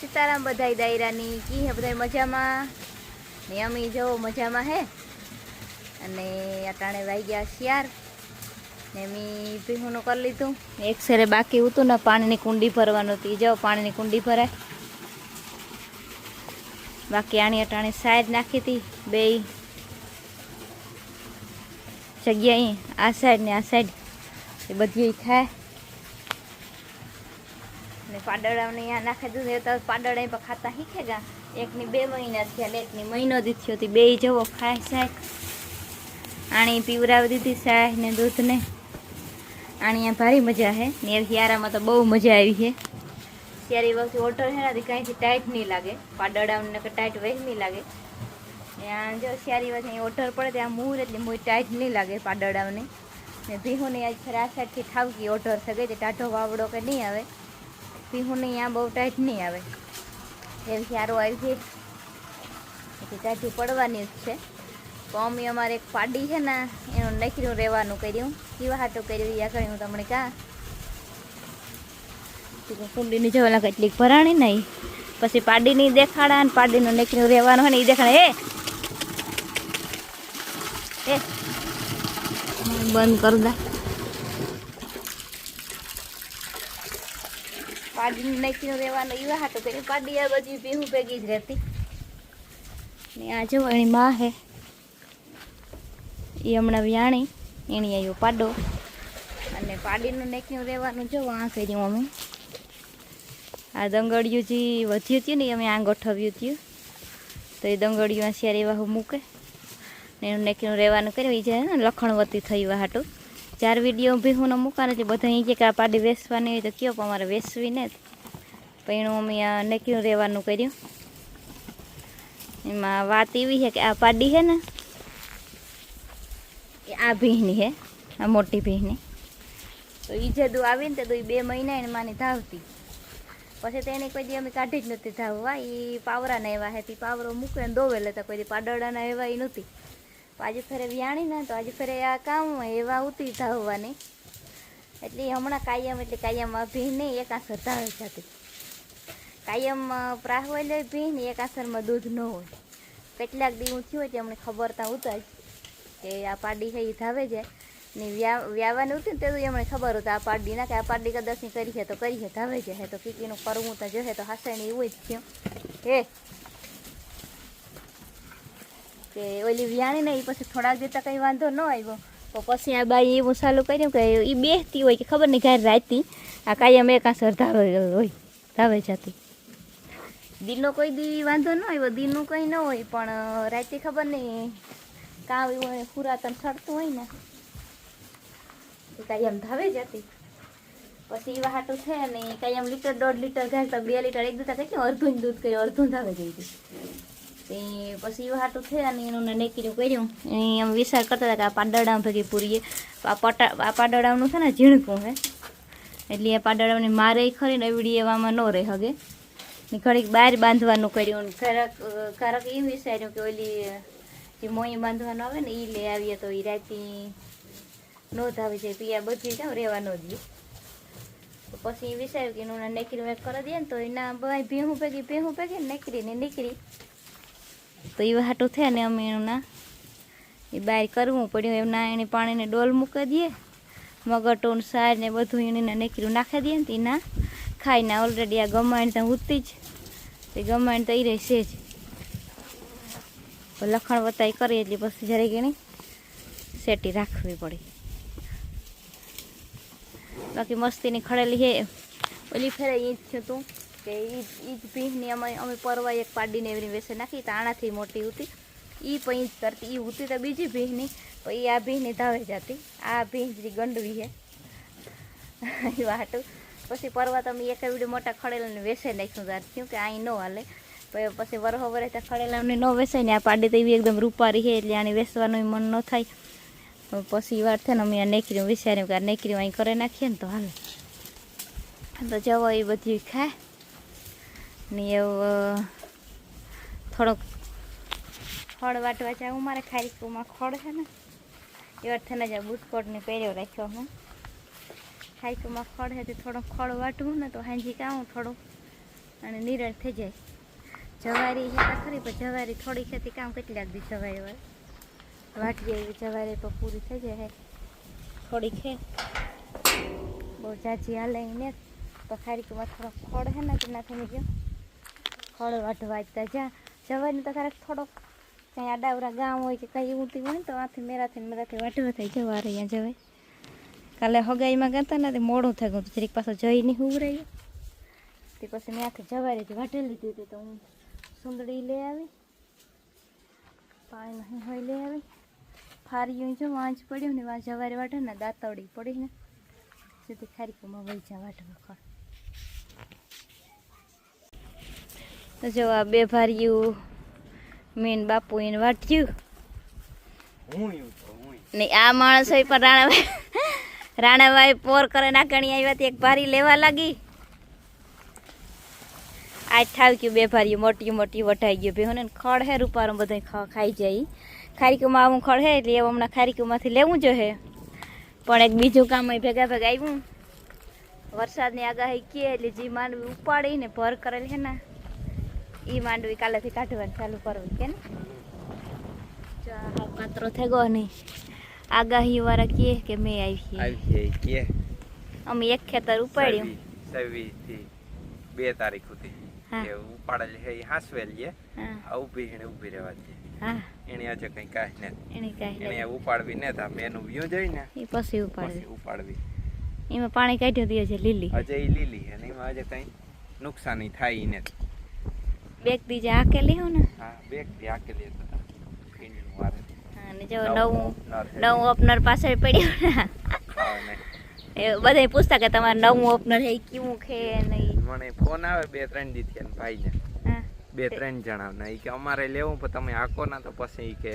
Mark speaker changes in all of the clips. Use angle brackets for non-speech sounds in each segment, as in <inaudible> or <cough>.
Speaker 1: સીતારામ બધાય દાયરાની. કી હે બધાય મજામાં? ને અમે જો મજામાં હે. અને અટાણે વાગ્યા શિયાર ને મેં ભીહુંનું કરી લીધું. એક સેરે બાકી હતું ને પાણીની કુંડી ભરવાનું હતી. જાઓ, પાણીની કુંડી ભરાય. બાકી આણી અટાણે સાઈડ નાખી હતી બે જગ્યા આ સાઈડ ને આ સાઈડ. એ બધી થાય ને પાડળાને અહીંયા નાખી દીધું. તો પાડળ અહીં ખાતા શીખે ગા. એકની બે મહિના થયા એકની મહિનો દી થયો હતી. બે જવો ખાય સાહેબ આણી પીવરાવી દીધી સાહેબ ને દૂધને. આણી ભારી મજા છે ને શિયાળામાં તો બહુ મજા આવી છે શિયાળી વખતે ઓટર છે ને કાંઈથી ટાઈટ નહીં લાગે. પાડળાને ટાઈટ નહીં લાગે. ત્યાં જો શિયાળી વાત અહીં ઓટર પડે ત્યાં મૂર એટલે મૂર ટાઈટ નહીં લાગે પાડળાને ને ભીહુને આજ ખરા સાઈડથી ઓટર શકે તે ટાઢો વાવડો કે નહીં આવે. ભીહુને અહીંયા બહુ ટાઈટ નહીં આવે. એમ સારું આવી છે ટાઢી પડવાની જ છે. તો અમે અમારે એક પાડી છે ને, એનું નખર્યું રહેવાનું કર્યું. કેવા હાટું કર્યું યા હું તમને કાં કુંડીની જવાના કેટલીક ભરાણી નહીં. પછી પાડીની દેખાડા અને પાડીનું નખર્યું રહેવાનું હોય ને એ દેખાડે. એ બંધ કરી દા. પાડીને નાખીને રહેવાનું એવા હાટું કરી પાડી આ બધી ભીહું ભેગી જ રહેતી. ને આ જો એની માં હે. એ હમણાં વ્યાણી એની આવ્યો પાડો. અને પાડીનું નાખીને રહેવાનું જો આ કર્યું અમે. આ દંગડિયું જે વધ્યું હતું ને અમે આ ગોઠવ્યું હતું તો એ દંગળિયું શેર એવા મૂકે. ને એનું નાખીને રહેવાનું કર્યું. એ જે ને, લખણવતી થઈ એવા હાટું ચાર વીડિયો ભીહુનો મૂકવાનો છે, બધા અહીં કે આ પાડી વેસવાની હોય તો કયો પણ અમારે વેસવી ને પણ અમે આ નક્કી રહેવાનું કર્યું. એમાં વાત એવી છે કે આ પાડી છે ને આ ભીહની છે, આ મોટી ભીહની. તો એ જદું આવીને તે એ બે મહિના એને માની ધાવતી. પછી તો એને કોઈ દી અમે કાઢી જ નથી ધાવવા એ પાવરાના એવા હે તે પાવરો મૂકે ને દોવે, લેતા કોઈ દી પાડડાના એવા એ તો આજે ફરે વ્યાણી ને તો આજે ફરે આ કામ એવા ઉતરી ધાવવાની. એટલે હમણાં કાયમ, એટલે કાયમ ભી નહીં, એક આસર ધાવે જતી. કાયમ હોય લે ભીહ ને એક આસરમાં દૂધ ન હોય. કેટલાક દી ઊંચી હોય એટલે અમને ખબર ત્યાં ઉતાર કે આ પાડી છે એ ધાવે છે. ને વ્યા, વ્યાવાની ઉતરી ને તે તો એમને ખબર હતું આ પાડી ના કે આ પાડી કદાચ કરી છે તો કરી છે, ધાવે છે. તો કીકીનું કરવું તો જશે તો હાસણી એવું જ થયું. હે કે ઓલી વ્યાણી ને એ પછી થોડાક દેતા કંઈ વાંધો ન આવ્યો. તો પછી આ બાઈ એવું ચાલુ કર્યું કે એ બેસતી હોય કે ખબર નહીં ઘરે રાતી આ કાયમ એક આસર ધાવે હોય ધાવે જતી. દિનનો કોઈ દી વાંધો ન આવ્યો દિનનું કંઈ ન હોય, પણ રાતે ખબર નહીં કાં એવું પુરાતન સડતું હોય ને. એ કાયમ ધાવે જતી. પછી એવા હાટું છે ને કાયમ લીટર, દોઢ લીટર ઘાસ તો બે લીટર, એક દૂધ કેટલું અડધું જ દૂધ કર્યું, અડધું ધાવે જઈ હતી તે પછી એવું હાટું થયા ને એનું નેકીનું કર્યું. એ આમ વિચાર કરતા હતા કે આ પાડડામાં ભેગી પૂરીએ. આ પટા, આ પાડડાનું છે ને ઝીણકું હે. એટલે આ પાડડામને મારે ખરી ને એવડી એવામાં ન રહે હગે. ને ઘડીક બહાર બાંધવાનું કર્યું ને ઘરક ઘરક એમ વિચાર્યું કે ઓલી, જે મોઈ બાંધવાનું આવે ને એ લઈ આવીએ તો એ રાતી ન ધાવી જાય પીયા બધી જાઉં રહેવા ન દઈએ પછી એ વિચાર્યું કે એનું નેકરી મેં કરી દે ને તો એના ભાઈ ભેહું ભેગી ભેહું ભેગી નીકળીને નીકળી તો એ હાટું થયા ને અમે એના એ બહાર કરવું પડ્યું એમના એને પાણીને ડોલ મૂકી દઈએ મગટોન સાર ને બધું એને નીકળ્યું નાખી દઈએ ને તે ખાઈને ઓલરેડી આ ગમાણ ત્યાં ઉતરી જ. તે ગમાણ તો એ રહેશે જ. લખણ વતાઈ કરીએ એટલે પછી જ્યારે એની સેટી રાખવી પડી. બાકી મસ્તીની ખડેલી છે ઓલી ફેરાઈ એ હતું કે એ જ ભીંહની અમે અમે પરવા એક પાડીને એવી વેસે નાખી, તો આણાથી મોટી હતી એ પણ કરતી. એ ઉતી તો બીજી ભીંની પણ એ આ ભીંહની ધાવે જતી. આ ભીં જે ગંડવી છે એ વાટું. પછી પરવા તો અમે એક એવડી મોટા ખડેલાને વેસે નાખ્યું તાર થયું કે અહીં ન હાલે. પછી વરહો વરે ત્યાં ખડેલાને ન વેસાય ને આ પાડી તો એવી એકદમ રૂપારી છે એટલે આને વેસવાનું મન ન થાય. પછી વાર થાય ને અમે આ નેકરી વિચાર્યું કે આ અહીં કરી નાખીએ ને તો હાલે. તો જવા એ બધી ખાય. ને એવું થોડોક ખડ વાટવા જાઉં. મારે ખારીકુમાં ખડ છે ને, એ અર્થને જ બુટકોટને પહેર્યો રાખ્યો હું. ખારીકુમાં ખડ છે, તે થોડોક ખડ વાટવું ને તો હાંજી કાઉં થોડું અને નિરણ થઈ જાય. જવારી છે ખરી, પણ જવારી થોડી ખેતી કામ કેટલી લાગતી જવારી વાર વાટી એવી જવારી પણ પૂરી થઈ જાય. થોડી ખે બહુ જાજી હાલે ને. તો ખારીકમાં થોડો ખોડ છે ને કે નાખી મૂક્યો ખોડ વાટવા વાંચતા જ્યાં જવાની તો ક્યારેક થોડોક ત્યાં આડાવરા ગામ હોય કે કંઈ ઊંટી હોય ને તો આથી મેરાથી મેરાથી વાટવા થઈ જવા અહીંયા જવાય. કાલે હગાઈમાં ગાતા ને તે મોડું થઈ ગયું. જરીક પાછો જઈ નહીં ઉભરાયું તે પછી મેં આખી જવા રહી વાઢી લીધી હતી તો હું સુંદડી લઈ આવી. પાણી નહીં હોય લઈ આવી. ફારીયું જો વાંચ પડ્યું ને વાંચ જવારે વાટે ને દાંતવડી પડી ને. સીધી ખારીકુમાં વહી વાઢવા વાટવા ખડ તો જો આ બે ભાર્યું મેન બાપુ એને વાટ્યું.
Speaker 2: હું યું તો હું
Speaker 1: ને આ માણસો પણ રાણાભાઈ રાણાભાઈ પોર કરે નાખણી આવ્યા હતી એક ભારી લેવા લાગી. આ ઠાવક્યું બે ભારી મોટી મોટી વટાઈ ગયું. ભેહું ને ખડ હે રૂપારો બધું ખાઈ જાય. ખારીકુમાં આવું ખડ હે એટલે એવું હમણાં ખારીકુમાંથી લેવું જોઈએ પણ એક બીજું કામ અહીં ભેગા ભેગા આવ્યું. વરસાદની આગાહી કે એટલે જે માંડવી ઉપાડીને ભર કરેલી છે ને એ માંડવી કાલેથી કાઢવાનું ચાલુ કરવું કે ને કાતરો થઈ ગયો નહીં આગાહી વાળા કે કે મેં આવી
Speaker 2: આવી કે
Speaker 1: અમે એક ખેતર ઉપાડ્યું.
Speaker 2: સવી થી બે તારીખ સુધી. ઉપાડેલ છે એ હાસવેલ છે. ઊભી એને ઊભી રહેવા દે. એને આજે કઈ કાંઈ ને.
Speaker 1: એની કાઈ
Speaker 2: એને ઉપાડવી ને તા મેનું વ્યૂ જોઈ ને.
Speaker 1: એ પછી ઉપાડવી.
Speaker 2: પછી ઉપાડવી.
Speaker 1: એમાં પાણી કાઢ્યું દે છે લીલી.
Speaker 2: આજે એ લીલી અને એમાં આજે કઈ નુકસાની થાય ને
Speaker 1: બેગ દીજે આકેલી હો ને.
Speaker 2: હા બેગથી આકેલી હતા ફીંડનું મારે
Speaker 1: હા, ને જો
Speaker 2: નવું
Speaker 1: નવું
Speaker 2: ઓપનર
Speaker 1: પાછળ પડ્યું. ને. એ બધા પૂછતા કે તમારું નવું ઓપનર હે કેવું છે નહીં
Speaker 2: મને ફોન આવે બે ત્રણ દી થયા ભાઈ ને બે ત્રણ જણા ને કે અમારે લેવું પણ તમે આકો ના તો પછી કે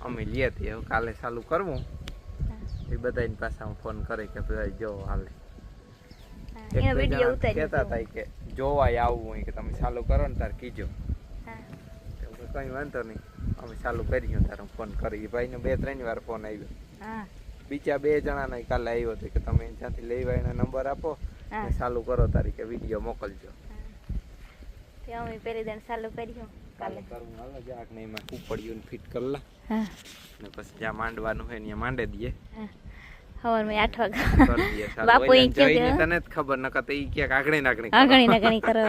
Speaker 2: અમે લઈએ તે. કાલે ચાલુ કરવું. એ બધાની પાસે હું ફોન કરે કે ભાઈ જો હાલે.
Speaker 1: એનો
Speaker 2: બે
Speaker 1: વીડિયો
Speaker 2: જણા
Speaker 1: ઉતાર્યો
Speaker 2: કહેતા હતા કે જોવાય આવવું હોય કે તમે ચાલુ કરો ને તાર કીજો. કઈ વાંધો નહીં. અમે ચાલુ કર્યું તારે ફોન કરી ભાઈ ભાઈને બે ત્રણ વાર ફોન આવ્યો. બીજા બે જણાને કાલે આવ્યો હતો કે તમે જ્યાંથી લઈ એનો નંબર આપો ને ચાલુ કરો તારી કે વીડિયો મોકલજો.
Speaker 1: અમે પહેલી દિન ચાલુ કર્યું
Speaker 2: કાલે.
Speaker 1: કાલે
Speaker 2: કરવું હાલો જાક ને એમાં કુપડિયું ફિટ કરલા ને પછી જ્યાં માંડવાનું હોય ત્યાં માંડે દઈએ.
Speaker 1: હા. સવારમાં આઠ
Speaker 2: કરી
Speaker 1: બાપુ એ કે
Speaker 2: તને જ ખબર ન તો ઈ કે આગણી નાગણી
Speaker 1: આગણી નાગણી કરો.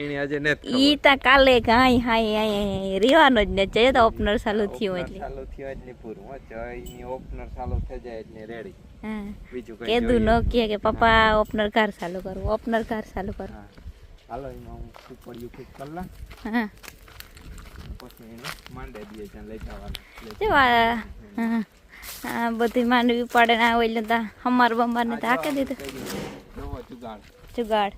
Speaker 2: એને આજે ને
Speaker 1: ઈ તા કાલે કાંઈ હાય હાય રેવાનો જ ને જઈએ તો ઓપનર ચાલુ થયું એટલે.
Speaker 2: ચાલુ થયું એટલે પૂરું. હો જયની ઓપનર ચાલુ થઈ જાય એટલે રેડી
Speaker 1: હા.
Speaker 2: બીજું કઈ
Speaker 1: કીધું ન કે કે પપ્પા ઓપનર કાર ચાલુ કરું ઓપનર કાર ચાલુ કરું.
Speaker 2: હાલો એમાં હું કુપડિયું ફિટ કરલા
Speaker 1: હા.
Speaker 2: પછી એને માંડે દઈએ જ્યાં લઈ જવાનું.
Speaker 1: હા. આ બધી માંડવી પડે ના હોય તા હમાર બમાર ને હાકે દીધું.
Speaker 2: જુગાડ
Speaker 1: જુગાડ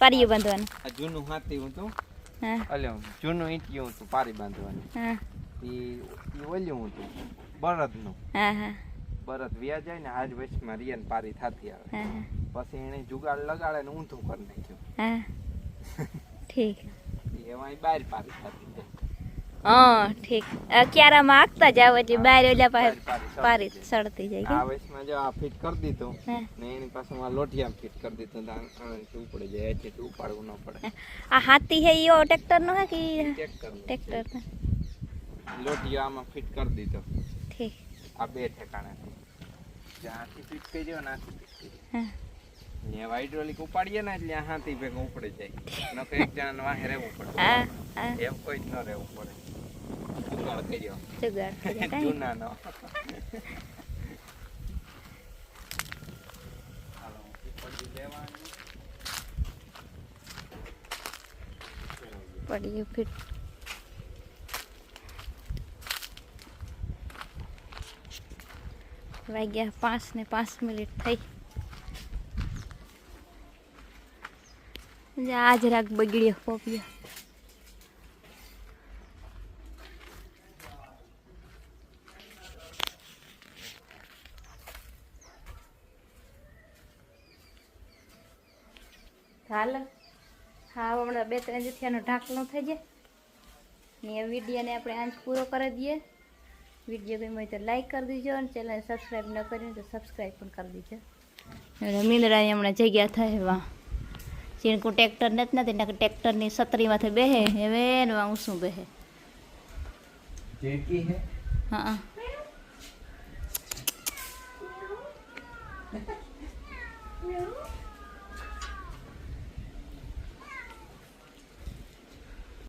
Speaker 1: પારીએ બાંધવાનું.
Speaker 2: આ જૂનું હાથી હું તું.
Speaker 1: હા.
Speaker 2: અલ્યો જૂનું ઈંટિયું હતું પારી બાંધવાનું.
Speaker 1: હા.
Speaker 2: ઈ ઈ ઓલ્યું હતું બળદનું
Speaker 1: હા હા.
Speaker 2: બળદ વ્યા જાય ને આજ વચમાં રિયન પારી થાતી આવે.
Speaker 1: હા
Speaker 2: પછી એને જુગાડ લગાડે ને ઊંધું કરી નાખ્યું.
Speaker 1: હા. <laughs> ઠીક.
Speaker 2: એમાં બાર પારી થાતી.
Speaker 1: હા ઠીક. આ ક્યારામાં આગતા જાવ એટલે બહાર ઓલા પાસે
Speaker 2: પારી
Speaker 1: પારી
Speaker 2: સળતી જાય.
Speaker 1: સળતી જાય
Speaker 2: આ
Speaker 1: કે
Speaker 2: વચમાં જો આ ફિટ કરી દીધું
Speaker 1: હા.
Speaker 2: ને એની પાસે માં લોઢિયામાં ફિટ કરી દીધું તો આનાથી ઉપડી જાય એટલે ઉપાડવું ન પડે.
Speaker 1: આ હાથી હે ઈયો ટ્રેક્ટર નો હે કે
Speaker 2: ચેક કરવું
Speaker 1: ટ્રેક્ટર
Speaker 2: લોઢિયો આમાં ફિટ કરી દીધો.
Speaker 1: ઠીક.
Speaker 2: આ બે ઠેકાણે જ્યાંથી ફિટ કર્યો ને આથી ફિટ કર્યો
Speaker 1: હા.
Speaker 2: ને હાઇડ્રોલિક ઉપાડીએ ને એટલે આ હાથી ભેગું ઉપડી જાય. નકર એક જણાને વાહે રહેવું પડે.
Speaker 1: આ આ
Speaker 2: એમ કોઈ જ ન રહેવું પડે. જુગાડ કર્યો
Speaker 1: જુગાડ?
Speaker 2: જૂનાનો.
Speaker 1: પડ્યું ફીટ વાગ્યા પાંચ ને પાંચ મિનિટ થઈ આજ રાગ બગડ્યો પોપિયો હાલ. હા હમણાં બે ત્રણ જથિયાનો ઢાંકણો થઈ જાય. ને એ વિડીયોને આપણે આંચ પૂરો કરી દઈએ. વીડિયો ગમ્યો હોય તો લાઈક કરી દીજો અને ચેનલ સબસ્ક્રાઈબ ન કરીને તો સબસ્ક્રાઈબ પણ કરી દીજો. એટલે મીંદડાની હમણાં જગ્યા થાય એવા. ચીણકું ટ્રેક્ટર નથી નથી ને ટ્રેક્ટરની સત્રીમાંથી બેહે હવે ને હું શું બેહે.
Speaker 2: જેકી
Speaker 1: હા.